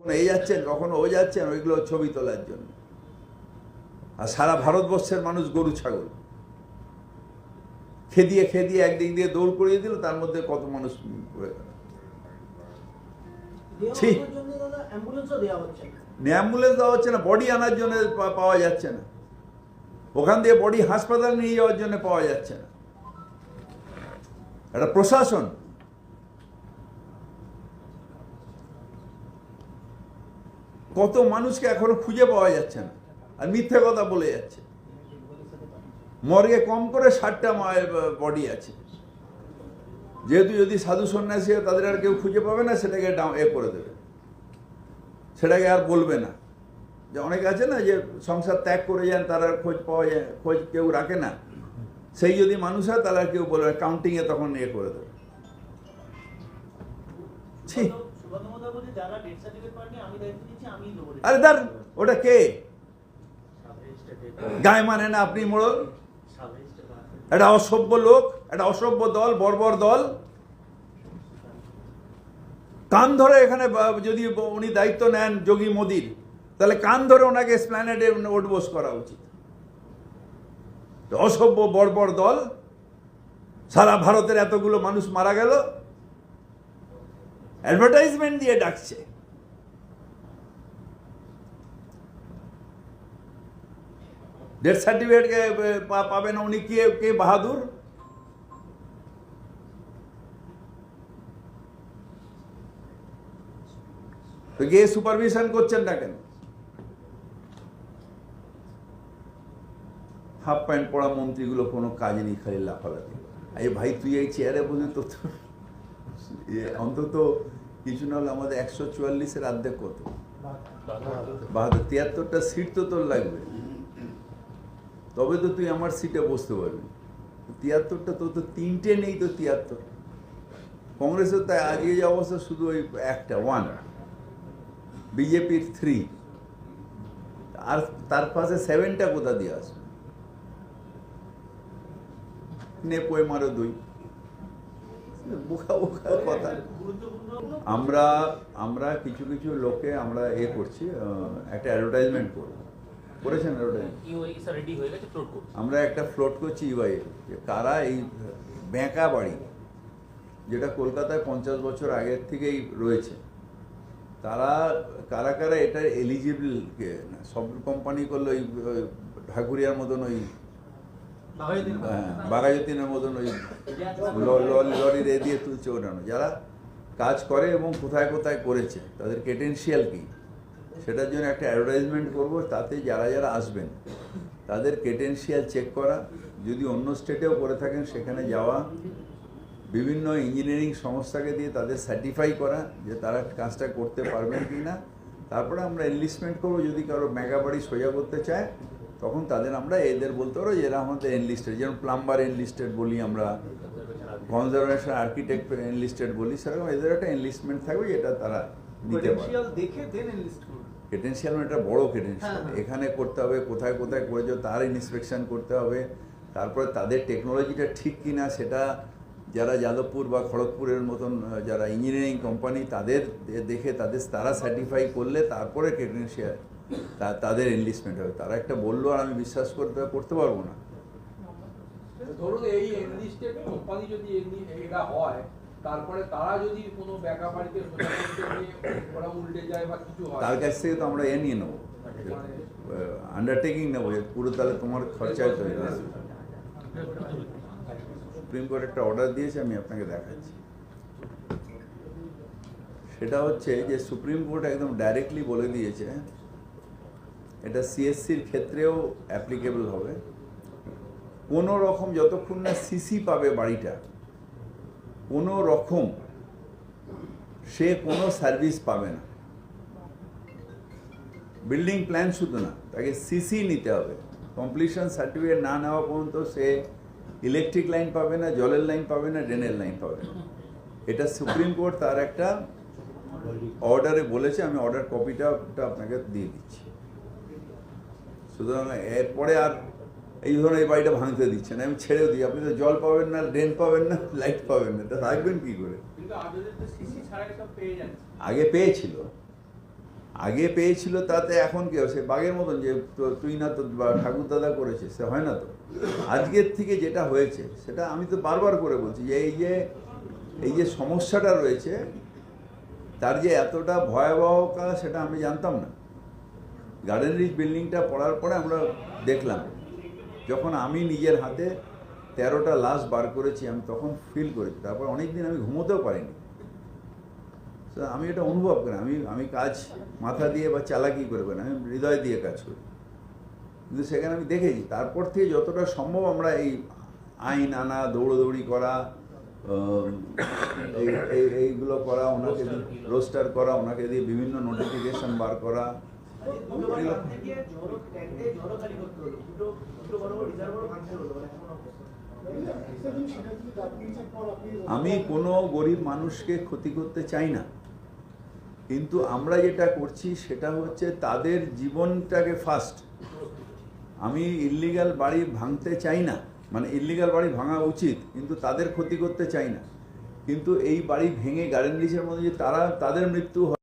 কখনো এই যাচ্ছেন কখনো ও যাচ্ছেন ওইগুলো ছবি তোলার জন্য। আর সারা ভারতবর্ষের মানুষ গরু ছাগল। খেদিয়ে খেদিয়ে একদিক দিয়ে দৌড় করিয়ে দিল তার মধ্যে কত মানুষ পড়ে গেল। অ্যাম্বুলেন্স দেওয়া হচ্ছে না। বডি আনার জন্য পাওয়া যাচ্ছে না। ওখান দিয়ে বডি হাসপাতাল নিয়ে যাওয়ার জন্য পাওয়া যাচ্ছে না। একটা প্রশাসন কত মানুষকে এখনও খুঁজে পাওয়া যাচ্ছে না। আর মিথ্যে কথা বলে যাচ্ছে। মর্গে কম করে ষাটটা বডি আছে। যেহেতু যদি সাধু সন্ন্যাসী হয়, তাদের আর কেউ খুঁজে পাবে না, সেটাকে এ করে দেবে। সেটাকে আর বলবে না। যে অনেক আছে না, যে সংসার ত্যাগ করে যান, তারা খোঁজ পাওয়া যায়, খোঁজ কেউ রাখে না। সেই যদি মানুষ হয়, তাহলে আর কেউ বলবে কাউন্টিংয়ে তখন এ করে দেবে। ছি। আরে দার ওটা কে? গায়ে মানে না আপনি মোড়ল? একটা অসভ্য লোক একটা অসভ্য দল বর্বর দল। কান ধরে এখানে যদি উনি দায়িত্ব নেন যোগী মোদির তাহলে কান ধরে ওনাকে স্প্ল্যানেডে ওটবোস করা উচিত। অসভ্য বর্বর দল সারা ভারতের এতগুলো মানুষ মারা গেল। অ্যাডভার্টাইজমেন্ট দিয়ে ডাকছে। ডেথ সার্টিফিকেট পাবেন উনি কে কে বাহাদুর? তো গিয়ে সুপারভিশন করছেন না কেন? হাফ প্যান্ট পরা মন্ত্রীগুলো কোনো কাজ নেই, খালি লাফালাফি। এই ভাই, তুই এই চেয়ারে বসে তো অন্তত কিছু না হলে আমাদের একশো চুয়াল্লিশের অর্ধেক কত? বাহাদুর তিয়াত্তরটা সিট তো তোর লাগবে। তবে তো তুই আমার সিটে বসতে পারবি। তিয়াত্তরটা তোর তো তিনটে নেই তো তিয়াত্তর। কংগ্রেসের তাই আজকে যে অবস্থা শুধু ওই একটা ওয়ান বিজেপির থ্রি আর তার পাশে সেভেনটা কোথা দিয়ে আসবে? নেপোয় মারো দুই। বোকা বোকা কথা। আমরা আমরা কিছু কিছু লোকে আমরা এ করছি একটা অ্যাডভার্টাইজমেন্ট করব। করেছেন করছে। আমরা একটা ফ্লোট করছি ইউআই যে কারা এই বেঁকা বাড়ি যেটা কলকাতায় পঞ্চাশ বছর আগের থেকেই রয়েছে তারা কারা কারা এটা এলিজিবল সব কোম্পানি করল ওই ঢাকুরিয়ার মতন ওই বাঘাযতীনের মতন ওই ল- ল- লরির এ দিয়ে তুলছে ওঠানো যারা কাজ করে এবং কোথায় কোথায় করেছে তাদের ক্রেডেন্সিয়াল কি? সেটার জন্য একটা অ্যাডভার্টাইজমেন্ট করব তাতে যারা যারা আসবেন তাদের ক্রেডেন্সিয়াল চেক করা। যদি অন্য স্টেটেও করে থাকেন সেখানে যাওয়া। বিভিন্ন ইঞ্জিনিয়ারিং সংস্থাকে দিয়ে তাদের সার্টিফাই করা যে তারা কাজটা করতে পারবেন কি না তারপরে আমরা এনলিস্টমেন্ট করব যদি কারও মেগা বাড়ি সোজা করতে চায় তখন তাদের আমরা এদের বলতে পারো এরা আমাদের এনলিস্টেড যেমন প্লাম্বার এনলিস্টেড বলি আমরা কনজারভেশন আর্কিটেক্ট এনলিস্টেড বলি সেরকম এদের একটা এনলিস্টমেন্ট থাকবে যেটা তারা নিতে পারে ক্রেডেন্সিয়াল মানে একটা বড় ক্রেডেন্সিয়াল হ্যাঁ। এখানে করতে হবে কোথায় কোথায় করেছ তার ইন্সপেকশন করতে হবে তারপরে তাদের টেকনোলজিটা ঠিক কিনা সেটা যারা যাদবপুর বা খড়গপুরের মতন যারা ইঞ্জিনিয়ারিং কোম্পানি তাদের দেখে তাদের তারা সার্টিফাই করলে তারপরে ক্রেডেন্সিয়াল তাদের এনলিস্টমেন্ট হবে। তারা একটা বলল আর আমি বিশ্বাস করতে করতে পারব না। ধরুন এই এনলিস্টেড কোম্পানি যদি এরা হয় তারপরে তারা যদি কোনো ব্যাকা বাড়িতে ওরা উল্টে যায় বা কিছু হয়। তার কাছ থেকে তো আমরা এ নিয়ে নেব। আন্ডারটেকিং নেব পুরো তাহলে তোমার খরচায় তৈরি সুপ্রিম কোর্ট একটা অর্ডার দিয়েছে আমি আপনাকে দেখাচ্ছি। সেটা হচ্ছে যে সুপ্রিম কোর্ট একদম ডাইরেক্টলি বলে দিয়েছে এটা সিএসসির ক্ষেত্রেও অ্যাপ্লিকেবল হবে। কোনো রকম যতক্ষণ না সিসি পাবে বাড়িটা কোনো রকম সে কোনো সার্ভিস পাবে না। বিল্ডিং প্ল্যান শুধু না, তাকে সিসি নিতে হবে। কমপ্লিশন সার্টিফিকেট না নেওয়া পর্যন্ত সে ইলেকট্রিক লাইন পাবে না, জলের লাইন পাবে না ড্রেনের লাইন পাবে না। এটা সুপ্রিম কোর্ট তার একটা অর্ডারে বলেছে, আমি অর্ডার কপিটা আপনাকে দিয়ে দিচ্ছি। সুতরাং এরপরে আর এই ধরনের এই বাড়িটা ভাঙতে দিচ্ছে না। আমি ছেড়েও দিই। আপনি তো জল পাবেন না ড্রেন পাবেন না লাইট পাবেন না। তা থাকবেন কী করে? আগে পেয়েছিল। আগে পেয়েছিল তাতে এখন কেউ সে বাঘের মতন যে তুই না তো বা ঠাকুর দাদা করেছে সে হয় না তো। আজকের থেকে যেটা হয়েছে সেটা আমি তো বারবার করে বলছি যে এই যে এই যে সমস্যাটা রয়েছে তার যে এতটা ভয়াবহতা সেটা আমি জানতাম না। গার্ডেন রিচ বিল্ডিংটা পড়ার পরে আমরা দেখলাম। যখন আমি নিজের হাতে তেরোটা লাশ বার করেছি আমি তখন ফিল করেছি। তারপর অনেক দিন আমি ঘুমোতেও পারিনি। তো আমি এটা অনুভব করি। আমি আমি কাজ মাথা দিয়ে বা চালাকি করে না, আমি হৃদয় দিয়ে কাজ করি। কিন্তু সেখানে আমি দেখেছি তারপর থেকে যতটা সম্ভব আমরা এই আইন আনা দৌড়দৌড়ি করা এই- এই- এইগুলো করা ওনাকে রোস্টার করা ওনাকে দিয়ে বিভিন্ন নোটিফিকেশন বার করা আমি কোনো গরিব মানুষকে ক্ষতি করতে চাই না। কিন্তু আমরা যেটা করছি সেটা হচ্ছে তাদের জীবনটাকে ফার্স্ট আমি ইল্লিগাল বাড়ি ভাঙতে চাই না। মানে ইল্লিগাল বাড়ি ভাঙা উচিত, কিন্তু তাদের ক্ষতি করতে চাই না। কিন্তু এই বাড়ি ভেঙে গার্ডেন রিচের মধ্যে যে তারা, তাদের মৃত্যু হয়।